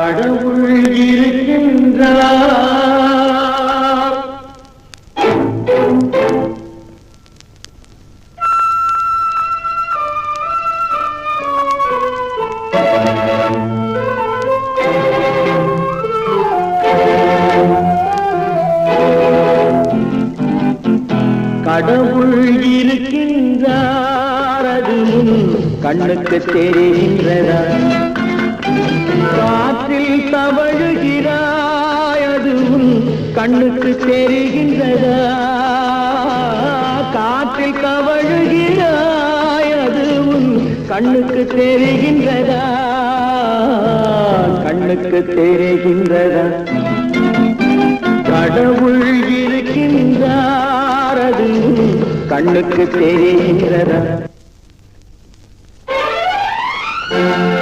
கடவுள் இருக்கின்றார். கடவுள் இருக்கின்றார். அது முன் கண்ணுக்கு தெரிகின்றதா? காற்றில் தவழுகிறாய் அது கண்ணுக்கு தெரிகின்றதா? காற்றில் தவழுகிறாய் அது கண்ணுக்கு தெரிகின்றதா? கண்ணுக்கு தெரிகின்றதா? கடவுள் இருக்கின்றார் அது கண்ணுக்கு தெரிகின்றதா? Thank you.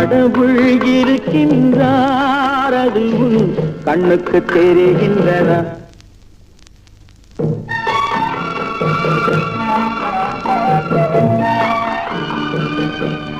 கடவுள் இருக்கின்றார் அதுவும் கண்ணுக்கு தெரிகின்றதா Thank you.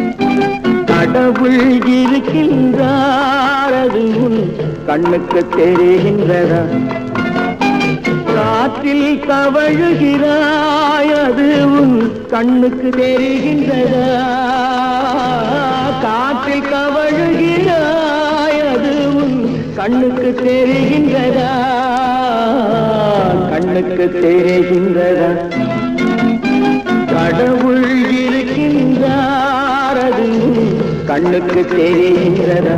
கடவுள் இருக்கின்றார். அது உன் கண்ணுக்கு தெரிகின்றதா? காற்றில் தவழுகிறாய் அது உன் கண்ணுக்கு தெரிகின்றதா? காற்றில் தவழுகிறாய் அது உன் கண்ணுக்கு தெரிகின்றதா? கண்ணுக்கு தெரிகிறதா?